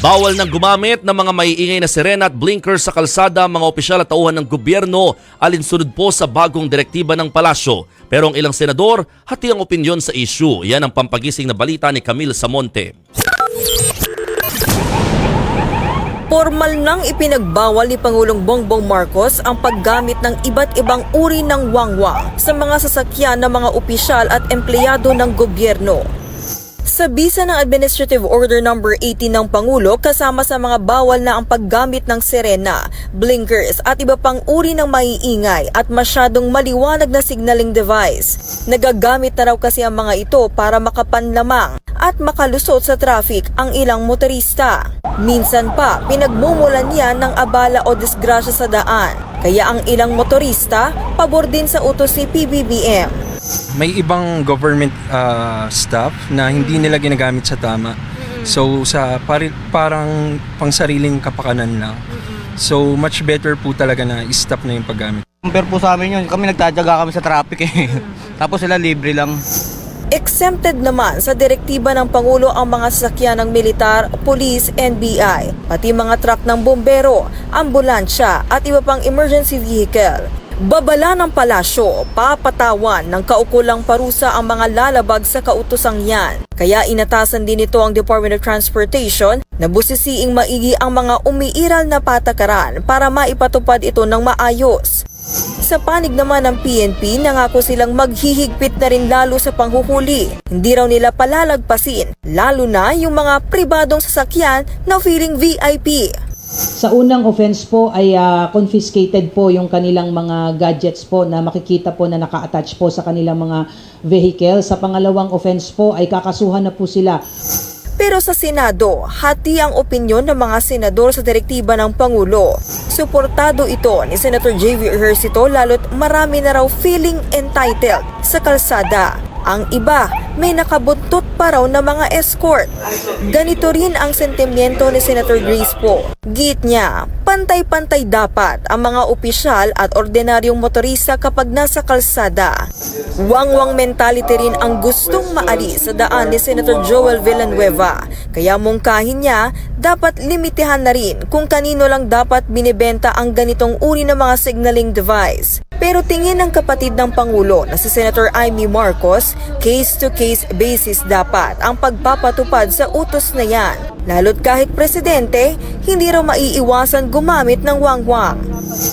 Bawal nang gumamit ng mga maiingay na sirena at blinker sa kalsada ang mga opisyal at tauhan ng gobyerno alinsunod po sa bagong direktiba ng palasyo. Pero ang ilang senador, hati ang opinyon sa issue. Yan ang pampagising na balita ni Camille Samonte. Formal nang ipinagbawal ni Pangulong Bongbong Marcos ang paggamit ng iba't ibang uri ng wangwang sa mga sasakyan ng mga opisyal at empleyado ng gobyerno. Sa bisa ng Administrative Order No. 18 ng Pangulo, kasama sa mga bawal na ang paggamit ng sirena, blinkers at iba pang uri ng maiingay at masyadong maliwanag na signaling device. Nagagamit na raw kasi ang mga ito para makapanlamang at makalusot sa traffic ang ilang motorista. Minsan pa, pinagmumulan niya ng abala o disgrasya sa daan. Kaya ang ilang motorista, pabor din sa utos si PBBM. May ibang government uh, staff na hindi nila ginagamit sa tama. So sa pari, parang pangsariling kapakanan lang. So much better po talaga na i-stop na yung paggamit. Compare po sa amin yun, kami nagtadyaga kami sa traffic eh. Tapos sila libre lang. Exempted naman sa direktiba ng Pangulo ang mga sasakyan ng militar, police, NBI, pati mga truck ng bombero, ambulansya at iba pang emergency vehicle. Babala ng palasyo, papatawan ng kaukulang parusa ang mga lalabag sa kautosang yan. Kaya inatasan din ito ang Department of Transportation na busisiing maigi ang mga umiiral na patakaran para maipatupad ito ng maayos. Sa panig naman ng PNP, nangako silang maghihigpit na rin lalo sa panghuhuli. Hindi raw nila palalagpasin, lalo na yung mga pribadong sasakyan na feeling VIP. Sa unang offense po ay ah, confiscated po yung kanilang mga gadgets po na makikita po na naka-attach po sa kanilang mga vehicle. Sa pangalawang offense po ay kakasuhan na po sila Pero sa Senado, hati ang opinyon ng mga senador sa direktiba ng Pangulo. Suportado ito ni Senator J.V. Ejercito lalo't marami na raw feeling entitled sa kalsada. Ang iba, may nakabuntot pa raw na mga escort. Ganito rin ang sentimiento ni Senator Grace po. Git niya, pantay-pantay dapat ang mga opisyal at ordinaryong motorista kapag nasa kalsada. Wangwang mentality rin ang gustong maalis sa daan ni Senator Joel Villanueva. Kaya mungkahin niya, dapat limitihan na rin kung kanino lang dapat binibenta ang ganitong uri ng mga signaling device. Pero tingin ng kapatid ng Pangulo na si Senator Amy Marcos, case-to-case basis dapat ang pagpapatupad sa utos na yan. Lalo't kahit presidente, hindi raw maiiwasan gumamit ng wangwang.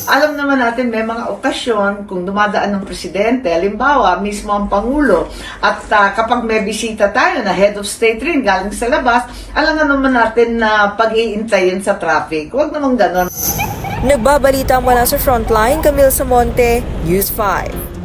Alam naman natin may mga okasyon kung dumadaan ng presidente, halimbawa mismo ang Pangulo, at ah, kapag may bisita tayo na head of state rin galing sa labas, alam naman natin na pag-iintayin sa traffic. Huwag namang ganon. Nagbabalita mula sa Frontline, Camille Samonte, News 5.